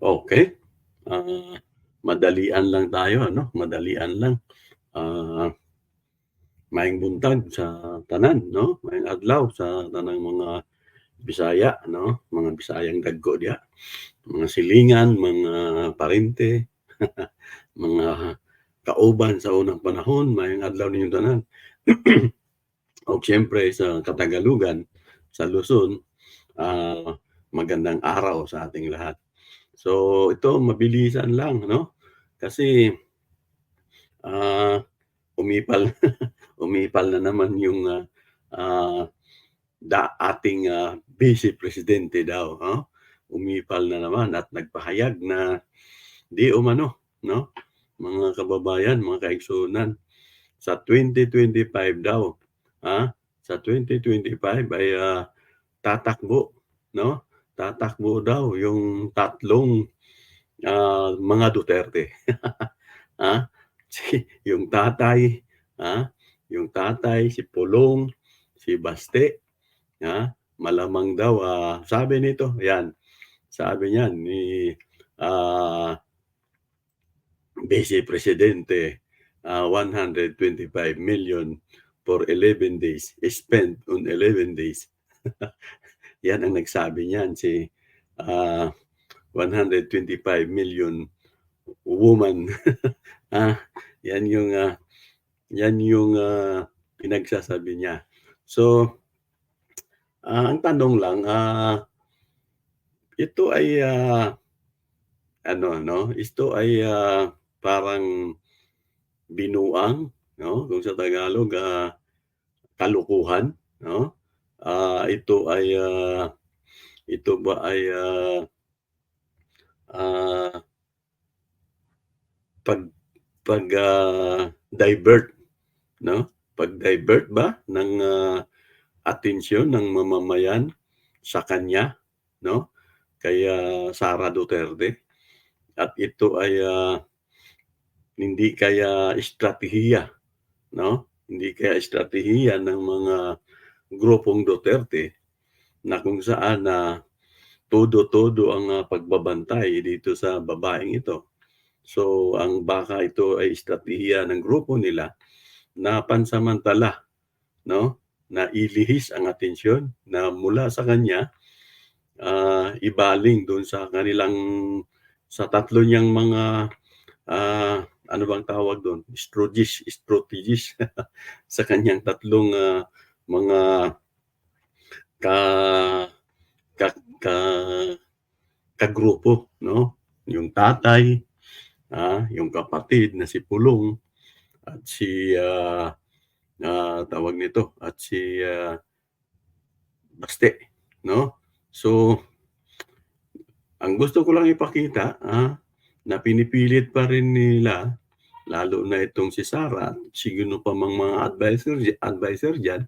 Okey. Ah, madalian lang tayo ano, madalian lang. Ah maayong buntag sa tanan 'no, maayong adlaw sa tanang mga Bisaya 'no, mga Bisayang dagko diha, mga silingan, mga parente, mga kauban sa unang panahon, maayong adlaw ninyong tanan. Ug siyempre sa Katagalugan, sa Luzon, ah, magandang araw sa ating lahat. So, ito mabilisan lang 'no, kasi, ah, umipal umipal na naman yung, ah, ah, da ating, ah, Vice Presidente daw 'no, umipal na naman at nagpahayag na di umano 'no, mga kababayan, mga kaigsunan, sa 2025 daw, ah, sa 2025 ay, ah, tatakbo 'no, tatakbo daw yung tatlong, ah, mga Duterte. Ah, si yung tatay, ah, yung tatay, si Pulong, si Baste, ah, malamang daw, ah, sabi nito 'yan, sabi niyan ni, ah Vice Presidente, ah, 125,000,000 for 11 days, spent on 11 days. 'Yan ang nagsabi niyan si, ah, 125,000,000 woman. Ah, 'yan yung, ah, 'yan yung, ah, pinagsasabi niya. So, ah, ang tanong lang, ah, ito ay, ah, ano 'no, ito ay, ah, parang binuang 'no, kung sa Tagalog, ah, kalokohan 'no. Ah, ito ay, ah, ito ba ay, ah ah pag pag, ah, divert 'no, pag-divert ba ng, ah, atensyon ng mamamayan sa kanya 'no, kay, ah, Sara Duterte. At ito ay, ah, hindi kaya estratehiya 'no, hindi kaya estratehiya ng mga grupong Duterte na kung saan, na todo-todo ang, ah, pagbabantay dito sa babaeng ito. So, ang baka ito ay estratehiya ng grupo nila na pansamantala 'no, na ilihis ang atensyon na mula sa kanya, ah, ibaling dun sa kanilang sa tatlo niyang mga, ah, ano bang tawag dun, strogis strategies sa kanyang tatlong, ah, mga ka ka ka kagrupo 'no, yung tatay, ah, yung kapatid na si Pulong at si, ah, ah, tawag nito, at si, ah Baste 'no. So ang gusto ko lang ipakita, ah, na pinipilit pa rin nila, lalo na itong si Sara, sino pa mang mga adviser adviser diyan,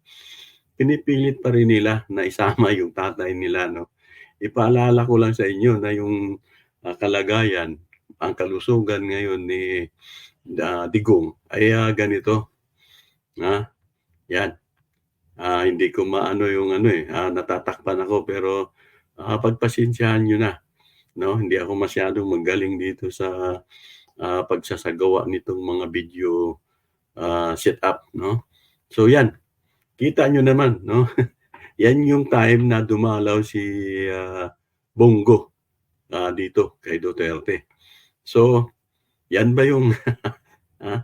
pinipilit pa rin nila na isama yung tatay nila 'no. Ipaalala ko lang sa inyo na yung, ah, kalagayan, ang kalusugan ngayon ni, ah, Digong ay, ah, ganito. Ah, 'yan. Ah, hindi ko maano yung ano, eh, ah, natatakpan ako pero, ah, pagpasensyahan niyo na 'no, hindi ako masyadong magaling dito sa, ah, pagsasagawa nitong mga video, ah, setup 'no. So 'yan, kita niyo naman 'no, 'yan yung time na dumalaw si, ah, Bongo, ah, dito kay Duterte. So, 'yan ba yung, ah,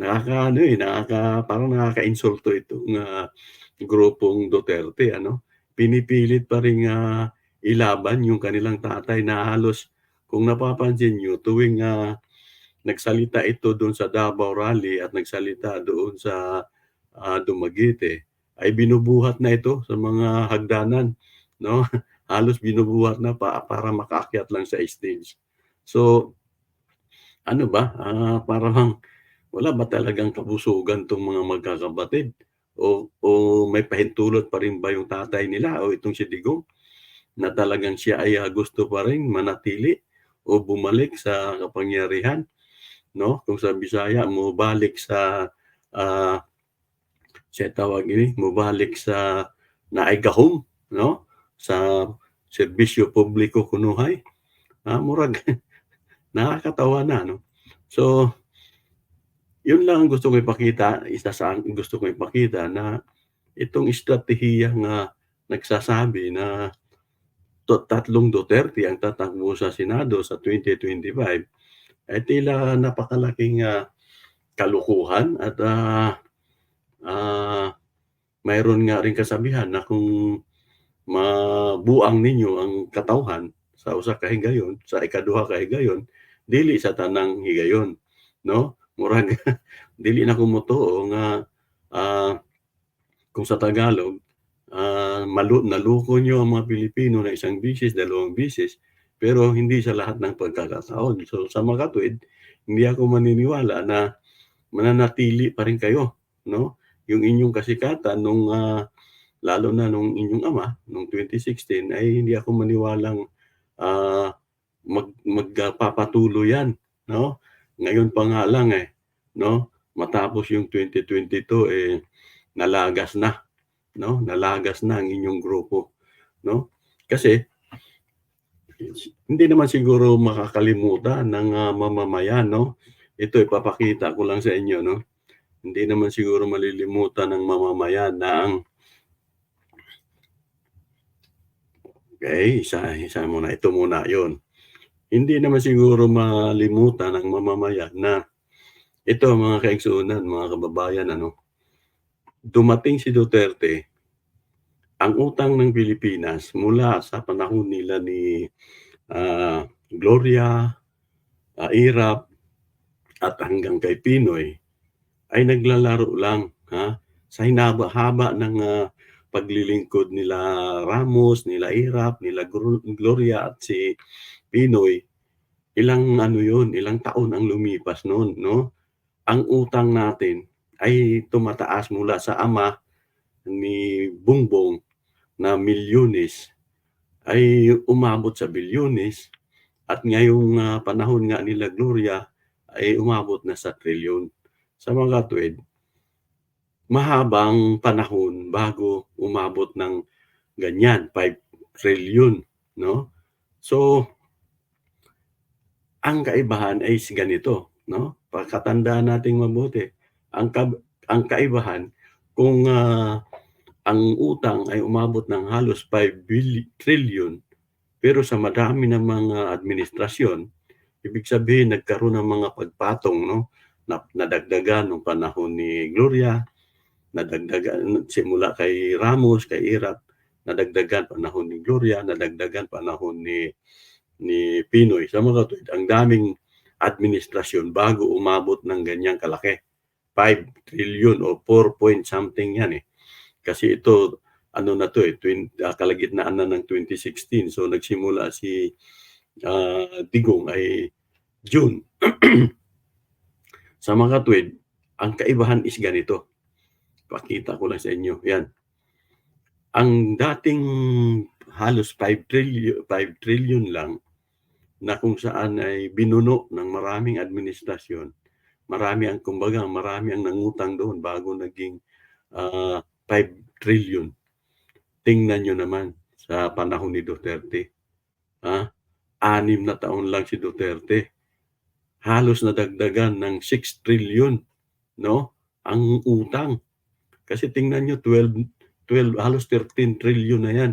nakakaano, eh, nakaka parang nakaka-insulto itong, ah, grupong Duterte ano. Pinipilit pa ring, ah, ilaban yung kanilang tatay na halos kung napapansin niyo tuwing, ah, nagsalita ito dun sa Davao Rally at nagsalita doon sa, ah, Dumaguete, ay binubuhat na ito sa mga hagdanan 'no, halos binubuhat na pa para makaakyat lang sa stage. So, ano ba, ah, para bang wala ba talagang kabusugan 'tong mga magkakapatid? O o may pahintulot pa rin ba yung tatay nila o itong si Digong na talagang siya ay, gusto pa ring manatili o bumalik sa kapangyarihan 'no, kung sa Bisaya mobalik sa, ah, sa tawag ini, mobalik sa naay gahom 'no, sa serbisyo publiko kunuhay. ah, murag nakakatawa na 'no. So, yun lang ang gusto kong ipakita, isa sa gusto kong ipakita na itong estratehiyang, ah, nagsasabi na tatlong Duterte ang tatakbo sa Senado sa 2025 ay tila napakalaking, ah, kalokohan at, ah, ah, mayroon nga ring kasabihan na kung mabuang ninyo ang katawhan sa usa ka higayon, sa ikaduha ka higayon, dili sa tanang higayon, 'no? Murag dili na ko motuo nga, ah, kung sa Tagalog, ah, malu naloko niyo ang mga Pilipino ng isang beses, dalawang beses, pero hindi sa lahat ng pagkakataon. So, sa makatuwid, hindi ako maniniwala na mananatili pa rin kayo, 'no? Yung inyong kasikatan nung, ah, lalo na nung inyong ama, nung 2016 ay hindi ako maniwalang, ah, mag magpapatuloy yan, 'no? Ngayon pa nga lang, eh, 'no, matapos yung 2022, eh, nalagas na, 'no, nalagas na ang inyong grupo, 'no? Kasi hindi naman siguro makakalimutan ng, ah, mamamayan, 'no? Ito ipapakita ko lang sa inyo, 'no? Hindi naman siguro malilimutan ng mamamayan na ang Okey, isa isa muna, ito muna, yun. Hindi naman siguro malimutan ng mamamayan na ito mga kaigsunan, mga kababayan, ano, dumating si Duterte, ang utang ng Pilipinas mula sa panahon nila ni, ah, Gloria, ah, Irap, at hanggang kay Pinoy ay naglalaro lang, ha, sa hinaba-haba ng, ah, paglilingkod nila Ramos, nila Irap, nila Gloria at si Pinoy, ilang ano yun, ilang taon ang lumipas nun, 'no? Ang utang natin ay tumataas mula sa ama ni Bongbong na milyones ay umabot sa bilyones at ngayong, ah, panahon nga nila Gloria ay umabot na sa trilyon. Sa makatuwid mahabang panahon bago umabot ng ganyan, 5 trilyon, 'no? So ang kaibahan ay ganito, 'no, pakatandaan nating mabuti, ang kab ang kaibahan kung, ah, ang utang ay umabot ng halos 5 bil trilyon, pero sa madami ng mga administrasyon, ibig sabihin nagkaroon ng mga pagpatong, 'no, na nadagdagan nung panahon ni Gloria, nadagdagan simula kay Ramos, kay Irap, nadagdagan panahon ni Gloria, nadagdagan panahon ni ni Pinoy. Sa makatuwid, ang daming administrasyon bago umabot ng ganyang kalaki, 5 trilyon o 4 point something yan, eh. Kasi ito ano na 'to, eh, twen ah, kalagitnaan na ng 2016. So, nagsimula si, ah, Digong ay June. Sa makatuwid, ang kaibahan is ganito, pakita ko lang sa inyo, yan. Ang dating halos 5 trilyo 5 trilyon lang na kung saan ay binuno ng maraming administrasyon, marami ang kumbaga marami ang nangutang doon bago naging, ah, 5 trilyon. Tingnan niyo naman sa panahon ni Duterte, ah, 6 na taon lang si Duterte, halos nadagdagan ng 6 trilyon, 'no, ang utang. Kasi tingnan niyo 12 12 halos 13 trilyon na yan,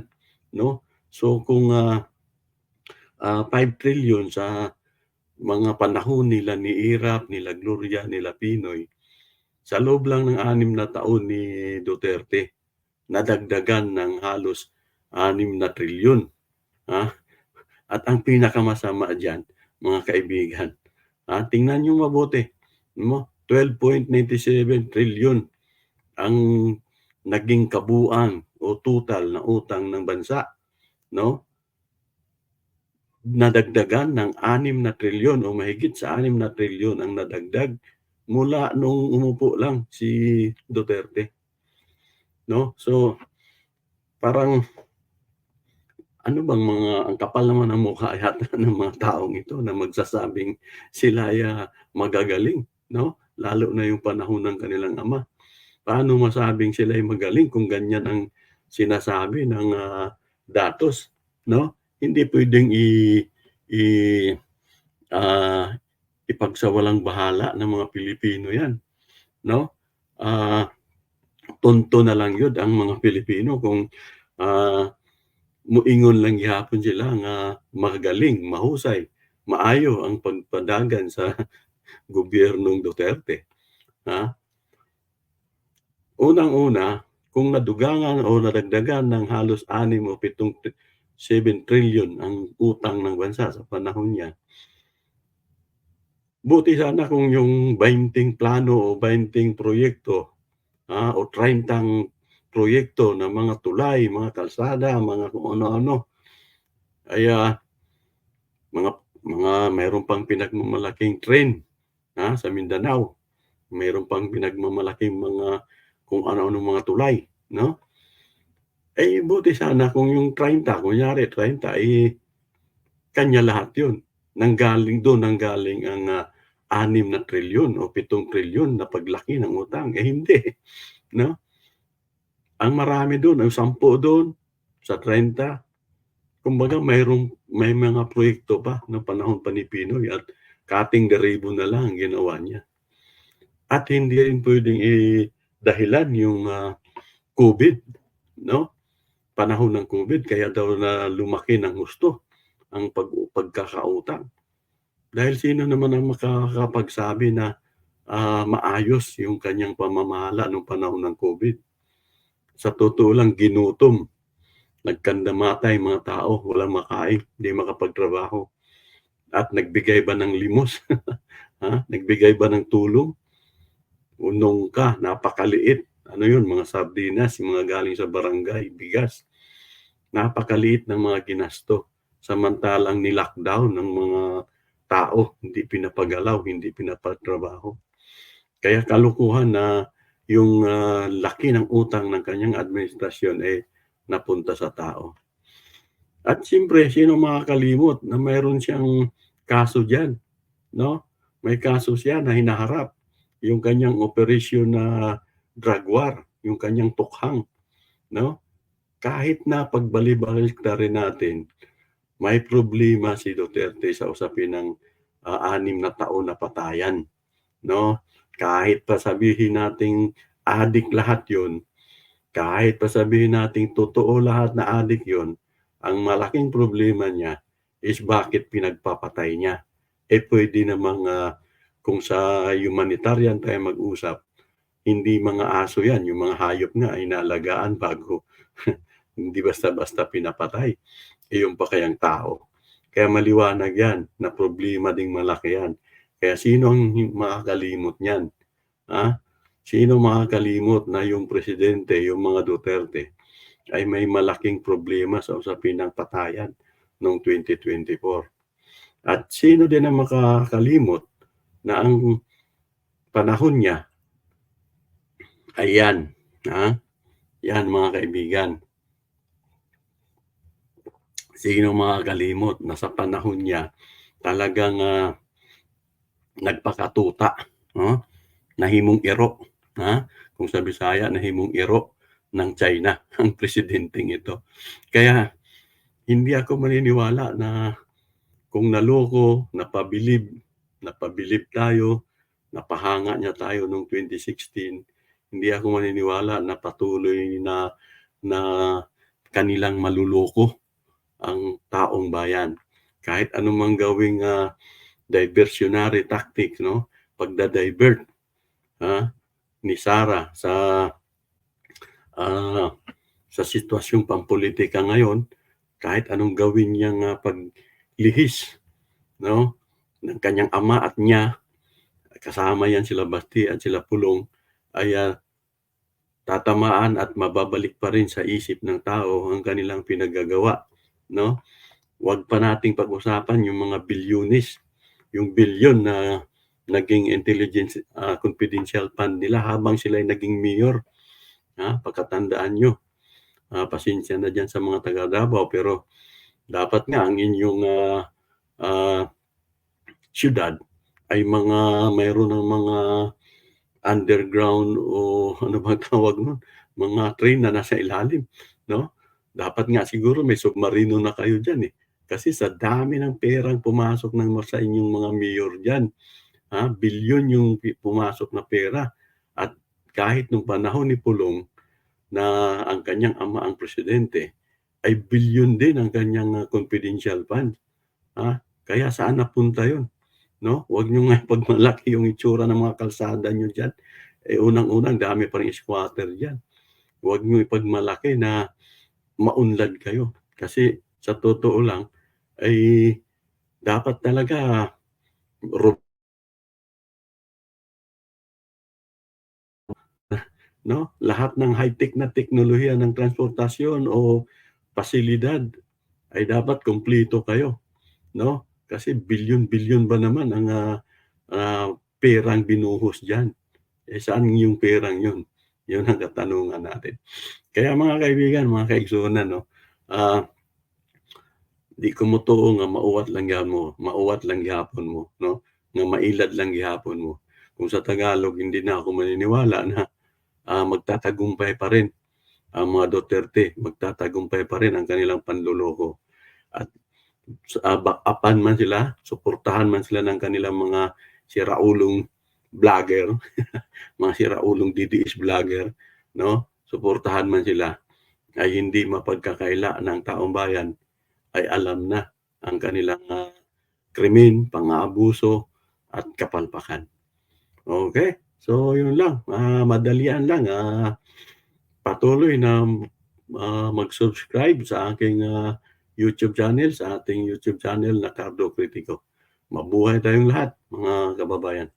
'no? So kung, ah, ah, 5 trilyon sa mga panahon nila ni Irap, nila Gloria, nila Pinoy, sa loob lang ng 6 na taon ni Duterte, nadagdagan ng halos 6 na trilyon, ah. At ang pinakamasama diyan, mga kaibigan, ah, tingnan niyo mabuti, mo 12.97 trilyon ang naging kabuuan o total na utang ng bansa, 'no? Nadagdagan ng 6 na trilyon o mahigit sa 6 na trilyon ang nadagdag mula nung umupo lang si Duterte. 'No, so parang ano bang mga ang kapal naman ng mukha yata ng mga taong ito na magsasabing sila ay, ah, magagaling, 'no? Lalo na yung panahon ng kanilang ama. Paano masabing sila'y magaling kung ganyan ang sinasabi ng, ah, datos, 'no? Hindi puwedeng i i ah, ipagsawalang-bahala ng mga Pilipino 'yan, 'no? Ah, tonto na lang yun ang mga Pilipino kung, ah, moingon lang gyapon sila nga magaling, mahusay, maayo ang pagpadagan sa gobyernong Duterte, ha? Unang-una, kung nadugangan o nadagdagan ng halos 6 o 7 tri 7 trilyon ang utang ng bansa sa panahon niya buti sana kung yung 20 plano o 20 proyekto, ah, o 30 proyekto ng mga tulay, mga kalsada, mga kung ano-ano ay, ah, mga mga mayro'n pang pinagmamalaking tren, ah, sa Mindanao. Mayro'n pang pinagmamalaking mga kung ano-anong mga tulay, 'no? Eh, buti sana kung yung 30, kunyari 30, eh, kanya lahat yun. Nanggaling dun nanggaling ang, ah, 6 na trilyon o 7 trilyon na paglaki ng utang, eh, hindi, 'no? Ang marami dun, ang 10 dun sa 30. Kumbaga mayroong may mga proyekto pa nung panahon pa ni Pinoy at kating deribo na lang ang ginawa niya. At hindi rin puwedeng idahilan yung, ah, COVID, 'no? Panahon ng COVID kaya daw na lumaki ng husto ang pag pagkakautang. Dahil sino naman ang makakapagsabi na, ah, maayos yung kanyang pamamahala nung panahon ng COVID? Sa totoo lang ginutom, nagkandamatay mga tao, walang makain, hindi makapagtrabaho. At nagbigay ba ng limos? Ha, nagbigay ba ng tulong? O nungka, napakaliit, ano yun mga sardinas, mga galing sa barangay, bigas. Napakaliit ng mga ginasto, samantalang ni-lockdown ang mga tao, hindi pinapagalaw, hindi pinapatrabaho. Kaya kalokohan na yung, ah, laki ng utang ng kanyang administrasyon, eh, napunta sa tao. At siyempre sinong makakalimot na mayro'n siyang kaso diyan, 'no? May kaso siya na hinaharap, yung kanyang operasyon na drug war, yung kanyang tukhang, 'no? Kahit na pagbali-baliktarin natin, may problema si Duterte sa usapin ng, ah, 6 na taon na patayan, 'no? Kahit pa sabihin nating adik lahat yun, kahit pa sabihin nating totoo lahat na adik yun, ang malaking problema niya is bakit pinagpapatay niya. Eh, puwede namang, ah, kung sa humanitarian tayo mag-usap, hindi mga aso 'yan, yung mga hayop nga inaalagaan bago hindi basta-basta pinapatay, yung pa kayang tao. Kaya maliwanag 'yan na problema ding malaki 'yan. Kaya sino ang makakalimot niyan, ha? Sinong makakalimot na yung presidente, yung mga Duterte ay may malaking problema sa usapin ng patayan nung 2024. At sino din ang makakalimot na ang panahon niya ay 'yan, ha? 'Yan mga kaibigan. Sinong makakalimot na sa panahon niya talagang, ah, nagpakatuta, 'no? Nahimong iro, ha? Kung sa Bisaya nahimong iro ng China ang presidenteng ito. Kaya hindi ako maniniwala na kung naloko, napabilib napabilib tayo, napahanga niya tayo nung 2016, hindi ako maniniwala na patuloy na na kanilang maloloko ang taong bayan. Kahit anumang gawing, ah, diversionary tactic, 'no? Pagda-divert, ah, ni Sara sa, ah, sa sitwasyong pampulitika ngayon, kahit anong gawin niyang, ah, paglihis, 'no, ng kanyang ama at niya, kasama 'yan sila Bati at sila Pulong, ay, ah, tatamaan at mababalik pa rin sa isip ng tao ang kanilang pinaggagawa, 'no? Huwag pa nating pag-usapan yung mga bilyones, yung bilyon na naging intelligence, ah, confidential fund nila habang sila'y naging mayor, ha? Pagkatandaan niyo. Ah, pasensya na diyan sa mga taga Davao pero dapat nga ang inyong, ah, ah, siyudad ay mga mayro'n ng mga underground o ano bang tawag nun, mga train na nasa ilalim, 'no? Dapat nga siguro may submarino na kayo diyan, eh, Kasi sa dami ng perang pumasok ng sa inyong mga mayor diyan, ha, bilyon yung pumasok na pera at kahit nung panahon ni Pulong na ang kanyang ama ang presidente, ay bilyon din ang kanyang confidential fund, ha. Kaya saan napunta yun, 'no? Wag niyo nga ipagmalaki yung itsura ng mga kalsada niyo diyan, eh, unang-una ang dami pa ring squatter diyan. Wag niyo ipagmalaki na maunlad kayo kasi sa totoo lang ay dapat talaga 'No, lahat ng high-tech na teknolohiya ng transportasyon o pasilidad ay dapat kumpleto kayo, 'no? Kasi bilyon-bilyon ba naman ang, ah, ah, perang binuhos diyan. Eh, saan yung perang yun? Yun ang katanungan natin. Kaya mga kaibigan, mga kaigsunan 'no, ah di kumutuo nga mauwat lang gyud mo mauwat lang gyapon mo 'no, nga mailad lang gihapon mo. Kung sa Tagalog hindi na ako maniniwala na, ah, magtatagumpay pa rin ang mga Duterte, magtatagumpay pa rin ang kanilang panloloko at sa backupan man sila, suportahan man sila ng kanilang mga siraulong vlogger, mga siraulong DDS vlogger, 'no, suportahan man sila, ay hindi mapagkakaila ng taong bayan ay alam na ang kanilang, ah, krimen, pang-aabuso at kapalpakan. Okey, so yun lang, ah, madalian lang, ah, patuloy na, ah, mag-subscribe sa aking, ah, YouTube channel, sa ating YouTube channel na Cardo Critico. Mabuhay tayong lahat mga kababayan.